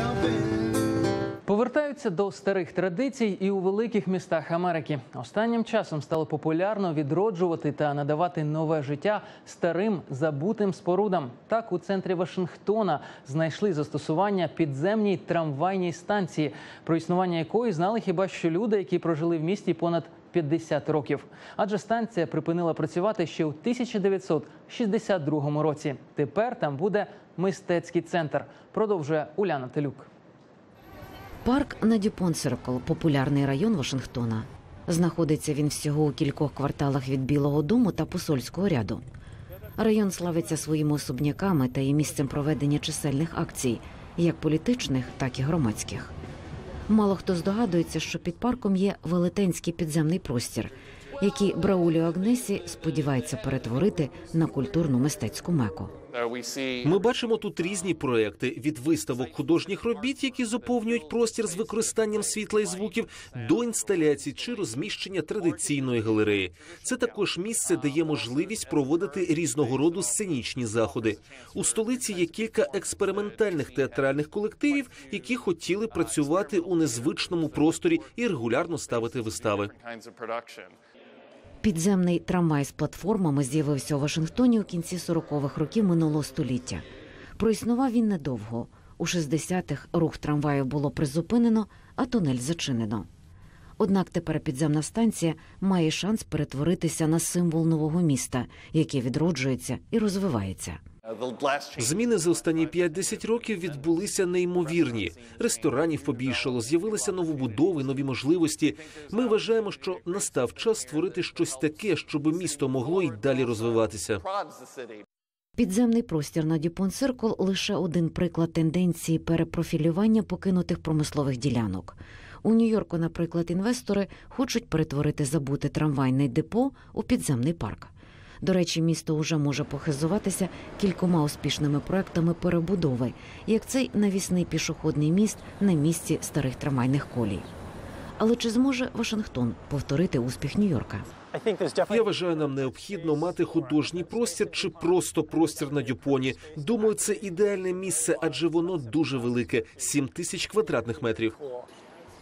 yourself. Повертаються до старих традицій і у великих містах Америки. Останнім часом стало популярно відроджувати та надавати нове життя старим забутим спорудам. Так у центрі Вашингтона знайшли застосування підземній трамвайній станції, про існування якої знали хіба що люди, які прожили в місті понад 50 років. Адже станція припинила працювати ще у 1962 році. Тепер там буде мистецький центр. Продовжує Уляна Телюк. Парк на Дюпон Серкл – популярний район Вашингтона. Знаходиться він всього у кількох кварталах від Білого дому та посольського ряду. Район славиться своїми особняками та є місцем проведення чисельних акцій, як політичних, так і громадських. Мало хто здогадується, що під парком є велетенський підземний простір, який Брауліо Агнесі сподівається перетворити на культурну мистецьку меку. Ми бачимо тут різні проекти від виставок художніх робіт, які заповнюють простір з використанням світла і звуків, до інсталяцій чи розміщення традиційної галереї. Це також місце, де є можливість проводити різного роду сценічні заходи. У столиці є кілька експериментальних театральних колективів, які хотіли працювати у незвичному просторі і регулярно ставити вистави. Підземний трамвай з платформами з'явився у Вашингтоні у кінці 40-х років минулого століття. Проіснував він недовго. У 60-х рух трамваю було призупинено, а тунель зачинено. Однак тепер підземна станція має шанс перетворитися на символ нового міста, яке відроджується і розвивається. Зміни за останні 5-10 років відбулися неймовірні. Ресторанів побільшало, з'явилися новобудови, нові можливості. Ми вважаємо, що настав час створити щось таке, щоб місто могло й далі розвиватися. Підземний простір на Дюпон Циркл лише один приклад тенденції перепрофілювання покинутих промислових ділянок. У Нью-Йорку, наприклад, інвестори хочуть перетворити забуте трамвайне депо у підземний парк. До речі, місто уже може похизуватися кількома успішними проектами перебудови, як цей навісний пішохідний міст на місці старих трамвайних колій. Але чи зможе Вашингтон повторити успіх Нью-Йорка? Я вважаю, нам необхідно мати художній простір чи просто простір на Дюпоні. Думаю, це ідеальне місце, адже воно дуже велике 7 тисяч квадратних метрів.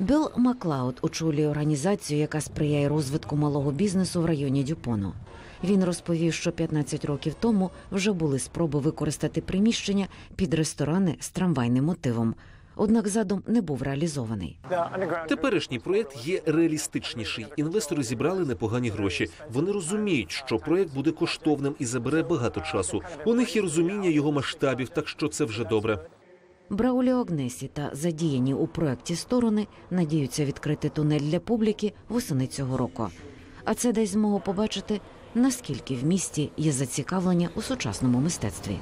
Білл Маклауд очолює організацію, яка сприяє розвитку малого бізнесу в районі Дюпону. Він розповів, що 15 років тому вже були спроби використати приміщення під ресторани з трамвайним мотивом. Однак задум не був реалізований. Теперішній проєкт є реалістичніший. Інвестори зібрали непогані гроші. Вони розуміють, що проєкт буде коштовним і забере багато часу. У них є розуміння його масштабів, так що це вже добре. Брауліо Агнесі та задіяні у проєкті сторони надіються відкрити тунель для публіки восени цього року. А це дасть змогу побачити, наскільки в місті є зацікавлення у сучасному мистецтві.